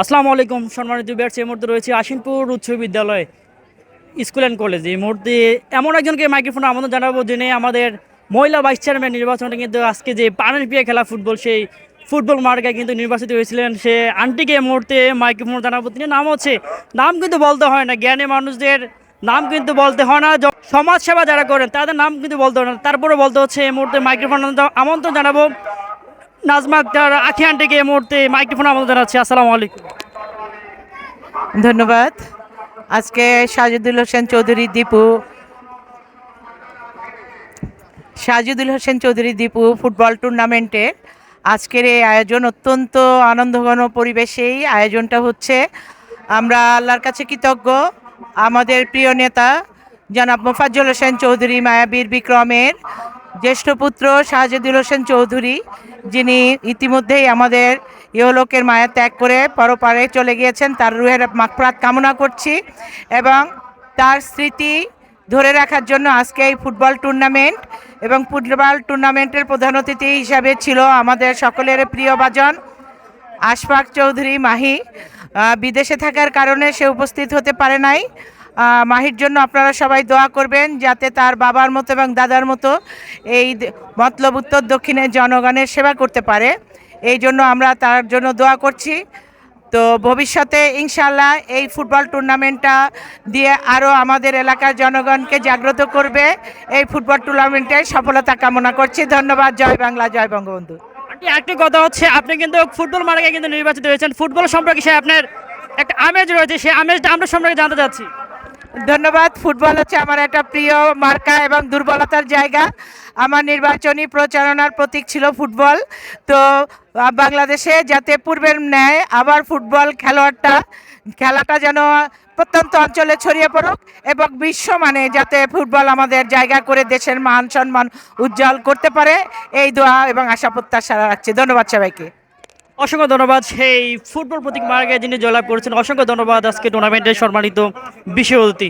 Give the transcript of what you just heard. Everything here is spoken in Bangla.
আসসালামু আলাইকুম, সম্মানিত বিয়ার্স এই মুহূর্তে রয়েছে আশিনপুর উচ্চ বিদ্যালয় স্কুল অ্যান্ড কলেজ। এই মুহূর্তে এমন একজনকে মাইক্রোফোন আমন্ত্রণ জানাব যিনি আমাদের মহিলা ভাইস চেয়ারম্যান নির্বাচনে কিন্তু আজকে যে পানের পিয়ে খেলা ফুটবল, সেই ফুটবল মার্কায় কিন্তু নির্বাচিত হয়েছিলেন সে আন্টিকে এই মুহূর্তে মাইক্রোফোন জানাব। তিনি নাম হচ্ছে, নাম কিন্তু বলতে হয় না, জ্ঞানী মানুষদের নাম কিন্তু বলতে হয় না। য- সমাজ সেবা যারা করেন, তাদের নাম কিন্তু বলতে হয় না। তারপরে বলতে হচ্ছে, এই মুহূর্তে মাইক্রোফোন আমন্ত্রণ জানাব। নাজমা আখি আন্টিকে মুহূর্তে মাইক্রোফোন আমন্ত্রণ জানাচ্ছি আসসালামু আলাইকুম। ধন্যবাদ। আজকে সাজিদুল হোসেন চৌধুরী, দীপু সাজিদুল হোসেন চৌধুরী, দীপু ফুটবল টুর্নামেন্টে আজকের এই আয়োজন অত্যন্ত আনন্দঘন পরিবেশেই আয়োজনটা হচ্ছে। আমরা আল্লাহর কাছে কৃতজ্ঞ। আমাদের প্রিয় নেতা জনাব মোফাজ্জল হোসেন চৌধুরী, মায়াবীর বিক্রমের জ্যেষ্ঠ পুত্র শাহজাদুল হোসেন চৌধুরী যিনি ইতিমধ্যেই আমাদের ইহলোকের মায়া ত্যাগ করে পরপারে চলে গিয়েছেন, তার রুহের মাকফরাত কামনা করছি এবং তার স্মৃতি ধরে রাখার জন্য আজকে এই ফুটবল টুর্নামেন্ট এবং ফুটবল টুর্নামেন্টের প্রধান অতিথি হিসাবে ছিল আমাদের সকলের প্রিয় বাজন আশফাক চৌধুরী মাহি। বিদেশে থাকার কারণে সে উপস্থিত হতে পারে নাই। মাহির জন্য আপনারা সবাই দোয়া করবেন যাতে তার বাবার মতো এবং দাদার মতো এই মতলব উত্তর দক্ষিণের জনগণের সেবা করতে পারে। এই জন্য আমরা তার জন্য দোয়া করছি। তো ভবিষ্যতে ইনশাল্লাহ এই ফুটবল টুর্নামেন্টটা দিয়ে আরও আমাদের এলাকার জনগণকে জাগ্রত করবে। এই ফুটবল টুর্নামেন্টে সফলতা কামনা করছি। ধন্যবাদ। জয় বাংলা, জয় বঙ্গবন্ধু। একটি কথা হচ্ছে, আপনি কিন্তু ফুটবল মার্কায় কিন্তু নির্বাচিত হয়েছেন। ফুটবল সম্পর্কে সে আপনার একটা আমেজ রয়েছে। সেই আমেজটা আমরা সম্পর্কে জানতে চাচ্ছি। ধন্যবাদ। ফুটবল হচ্ছে আমার একটা প্রিয় মার্কা এবং দুর্বলতার জায়গা। আমার নির্বাচনী প্রচারণার প্রতীক ছিল ফুটবল। তো বাংলাদেশে যাতে পূর্বের ন্যায় আবার ফুটবল খেলোয়াড়টা, খেলাটা যেন প্রত্যন্ত অঞ্চলে ছড়িয়ে পড়ুক এবং বিশ্ব মানে যাতে ফুটবল আমাদের জায়গা করে দেশের মান সম্মান উজ্জ্বল করতে পারে, এই দোয়া এবং আশা প্রত্যাশা রাখছি। ধন্যবাদ সবাইকে। অসংখ্য ধন্যবাদ। সেই ফুটবল প্রতীক মার্গে যিনি জয়লাভ করেছেন, অসংখ্য ধন্যবাদ আজকে টুর্নামেন্টের সম্মানিত বিশেষ অতিথি